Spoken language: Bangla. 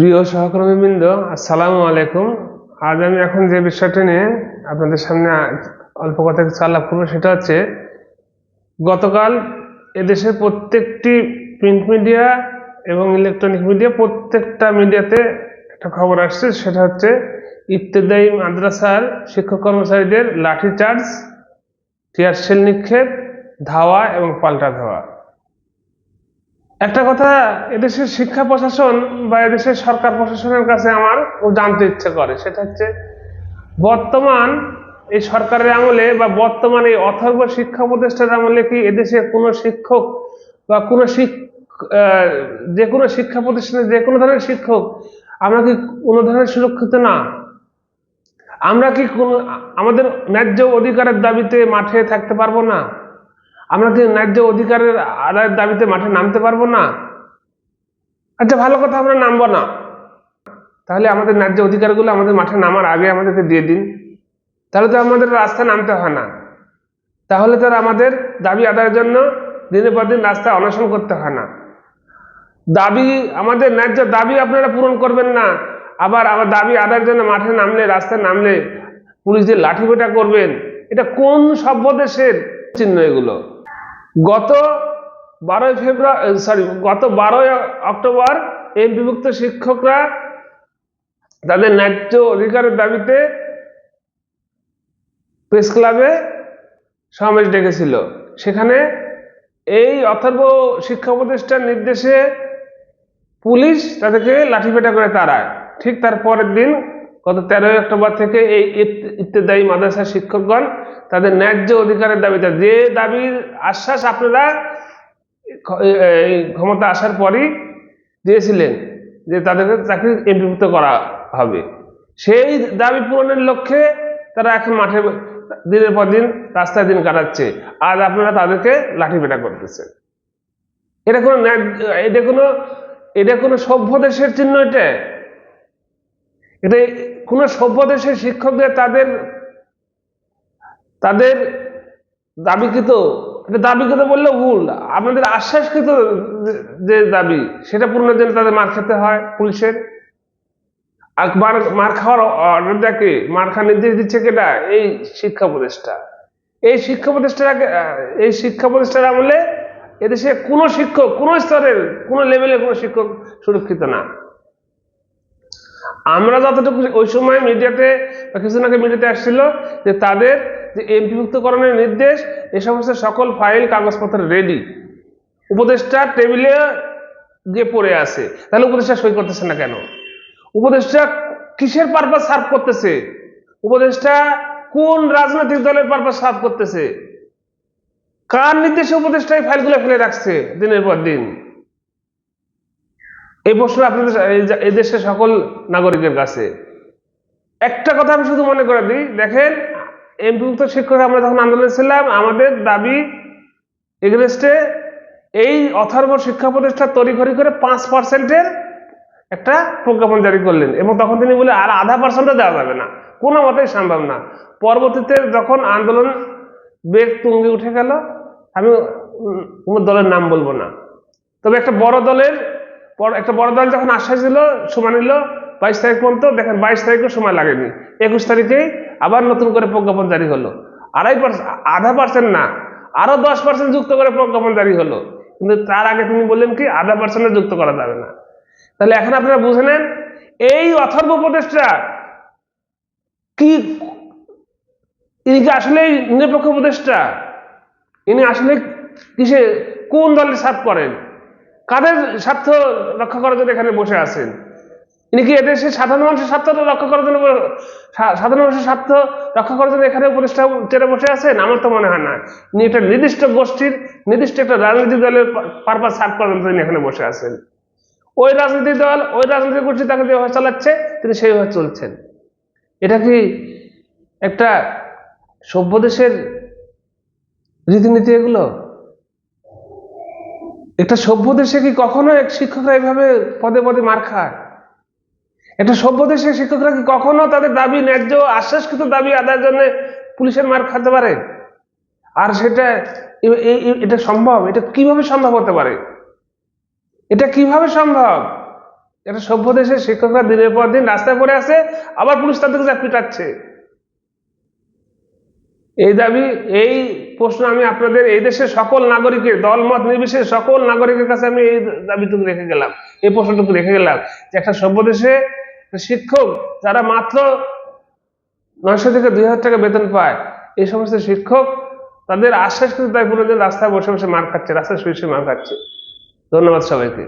প্রিয় সহকর্মীবৃন্দ আসসালামু আলাইকুম। আজ আমি এখন যে বিষয়টা নিয়ে আপনাদের সামনে অল্প কথা কিছু আলাপ করব, সেটা হচ্ছে গতকাল এদেশের প্রত্যেকটি প্রিন্ট মিডিয়া এবং ইলেকট্রনিক মিডিয়া প্রত্যেকটা মিডিয়াতে একটা খবর আসছে, সেটা হচ্ছে ইত্তেদায়ী মাদ্রাসার শিক্ষক কর্মচারীদের লাঠিচার্জ টিয়ারশেল নিক্ষেপ, ধাওয়া এবং পাল্টা ধাওয়া। একটা কথা, এদেশের শিক্ষা প্রশাসন বা এদেশের সরকার প্রশাসনের কাছে আমার জানতে ইচ্ছে করে। সেটা হচ্ছে, বর্তমান এই সরকারের আমলে বা বর্তমান এই অথর্ব শিক্ষা উপদেষ্টার আমলে কি এদেশে কোনো শিক্ষক বা কোনো যে কোনো শিক্ষা প্রতিষ্ঠানে যে কোনো ধরনের শিক্ষক, আমরা কি কোনো ধরনের সুরক্ষিত না? আমরা কি কোন, আমাদের ন্যায্য অধিকারের দাবিতে মাঠে থাকতে পারব না? আমরা কি ন্যায্য অধিকারের আদায়ের দাবিতে মাঠে নামতে পারব না? আচ্ছা ভালো কথা আমরা নামবো না। তাহলে আমাদের ন্যায্য অধিকারগুলো আমাদের মাঠে নামার আগে আমাদেরকে দিয়ে দিন। তাহলে তো আমাদের রাস্তা নামতে হয় না। তাহলে তো আমাদের দাবি আদায়ের জন্য দিনের পর দিন রাস্তা অনশন করতে হয় না। দাবি, আমাদের ন্যায্য দাবি আপনারা পূরণ করবেন না। আবার আমার দাবি আদায়ের জন্য মাঠে নামলে রাস্তায় নামলে পুলিশ দিয়ে লাঠি পেটা করবেন, এটা কোন সভ্য দেশের চিহ্ন এগুলো? গত বারোই ফেব্রুয়ারি সরি গত বারোই অক্টোবর এই বিভক্ত শিক্ষকরা তাদের ন্যায্য অধিকারের দাবিতে প্রেস ক্লাবে সমাবেশ ডেকেছিল। সেখানে এই অথর্ব শিক্ষা প্রতিষ্ঠান নির্দেশে পুলিশ তাদেরকে লাঠিপেটা করে তাড়ায়। ঠিক তার পরের দিন গত তেরোই অক্টোবর থেকে এই ইত- ইত্তেদায়ী মাদ্রাসার শিক্ষকগণ তাদের ন্যায্য অধিকারের দাবিতে, যে দাবির আশ্বাস আপনারা ক্ষমতা আসার পরই দিয়েছিলেন যে তাদেরকে চাকরি এমপিভুক্ত করা হবে। সেই দাবি পূরণের লক্ষ্যে তারা এখন মাঠে দিনের পর দিন রাস্তায় দিন কাটাচ্ছে। আর আপনারা তাদেরকে লাঠি লাঠিপেটা করতেছে এটা কোনো এটা কোনো এটা কোনো সভ্য দেশের চিহ্ন এটা? এটা কোনো সভ্য দেশের শিক্ষকদের তাদের তাদের দাবিকৃত, এটা দাবিকৃত বললে ভুল। আপনাদের আশ্বাসকৃত যে- দাবি, সেটা পূরণের জন্য তাদের মার খেতে হয় পুলিশের। আর মার খাওয়ার অর্ডার দেখে মার খাওয়ার নির্দেশ দিচ্ছে কেটা? এই শিক্ষা প্রতিষ্ঠা এই শিক্ষা প্রতিষ্ঠার এই শিক্ষা প্রতিষ্ঠার আমলে এদেশে কোনো শিক্ষক, কোনো স্তরের, কোনো লেভেলের কোনো শিক্ষক সুরক্ষিত না। আমরা যতটুকু ওই সময় মিডিয়াতে কিছুদিন আগে মিডিয়াতে আসছিল যে তাদের যে এমপিভুক্তকরণের নির্দেশ, এ সমস্ত সকল ফাইল, কাগজপত্র রেডি উপদেষ্টা টেবিলে গিয়ে পড়ে আছে। তাহলে উপদেষ্টা সই করতেছে না কেন? উপদেষ্টা কিসের পারপাস সার্ভ করতেছে? উপদেষ্টা কোন রাজনৈতিক দলের পারপাস সার্ভ করতেছে? কার নির্দেশে উপদেষ্টা এই ফাইলগুলো ফেলে রাখছে দিনের পর দিন? এই প্রশ্ন আপনাদের এই যে- এই দেশের সকল নাগরিকের কাছে। একটা কথা আমি শুধু মনে করে দিই, দেখেন, এমপিভুক্ত শিক্ষক আমরা যখন আন্দোলনে ছিলাম, আমাদের দাবি এগেনস্টে এই অথর্ব শিক্ষা প্রতিষ্ঠান তড়িঘড়ি করে পাঁচ পার্সেন্টের একটা প্রজ্ঞাপন জারি করলেন এবং তখন তিনি বলে, আর আধা পার্সেন্টও দেওয়া যাবে না। কোনো মতেই সম্ভব না। পরবর্তীতে যখন আন্দোলন বেগ তুঙ্গে উঠে গেল, আমি কোনো দলের নাম বলব না। তবে একটা বড় দলের একটা বড় দল যখন আশ্বাস দিল, সময় নিল, বাইশ তারিখ পর্যন্ত, দেখেন বাইশ তারিখও সময় লাগেনি। একুশ তারিখেই আবার নতুন করে প্রজ্ঞাপন জারি হলো। আড়াই পার্সেন্ট আধা পার্সেন্ট না, আরও দশ পার্সেন্ট যুক্ত করে প্রজ্ঞাপন জারি হলো। কিন্তু তার আগে তিনি বললেন কি, আধা পার্সেন্টে যুক্ত করা যাবে না। তাহলে এখন আপনারা বুঝে নেন, এই অথর্ব উপদেশটা কি ইনি কি আসলে নিরপেক্ষ উপদেষ্টা? ইনি আসলে কিসে কোন দলের স্বার্থ করেন? কাদের স্বার্থ রক্ষা করার জন্য এখানে বসে আছেন? ইনি কি এদেশের সাধারণ মানুষের স্বার্থ রক্ষা করার জন্য সাধারণ মানুষের স্বার্থ রক্ষা করার জন্য এখানে উপদেষ্টা চেড়ে বসে আছেন? আমার তো মনে হয় না। ইনি একটা নির্দিষ্ট গোষ্ঠীর, নির্দিষ্ট একটা রাজনৈতিক দলের পারপাস সার্ভ করার জন্য তিনি এখানে বসে আছেন। ওই রাজনৈতিক দল, ওই রাজনৈতিক গোষ্ঠী তাকে যেভাবে চালাচ্ছে, তিনি সেইভাবে চলছেন। এটা কি একটা সভ্য দেশের রীতিনীতি এগুলো? একটা সভ্য দেশে কি কখনো এক শিক্ষকরা এইভাবে পদে পদে মার খায়? একটা সভ্য দেশের শিক্ষকরা কি কখনো তাদের দাবি, ন্যায্য আশ্বাসকৃত দাবি আদায়ের জন্য পুলিশের মার খাতে পারে? আর সেটা এটা সম্ভব? এটা কীভাবে সম্ভব হতে পারে? এটা কীভাবে সম্ভব? এটা সভ্য দেশে শিক্ষকরা দিনের পর দিন রাস্তায় পড়ে আছে, আবার পুলিশ তাদেরকে যা পিটাচ্ছে এই দাবি, এই প্রশ্ন আমি আপনাদের এই দেশের সকল নাগরিকের, দলমত নির্বিশেষে সকল নাগরিকের কাছে আমি এই দাবিটুকু রেখে গেলাম, এই প্রশ্নটুকু রেখে গেলাম যে একটা সভ্য দেশে শিক্ষক যারা মাত্র নয়শো থেকে দুই হাজার টাকা বেতন পায়, এই সমস্ত শিক্ষক তাদের আশ্বাস কিন্তু তাই পুরো রাস্তায় বসে বসে মার খাচ্ছে, রাস্তায় শুয়ে শুয়ে মার খাচ্ছে। ধন্যবাদ সবাইকে।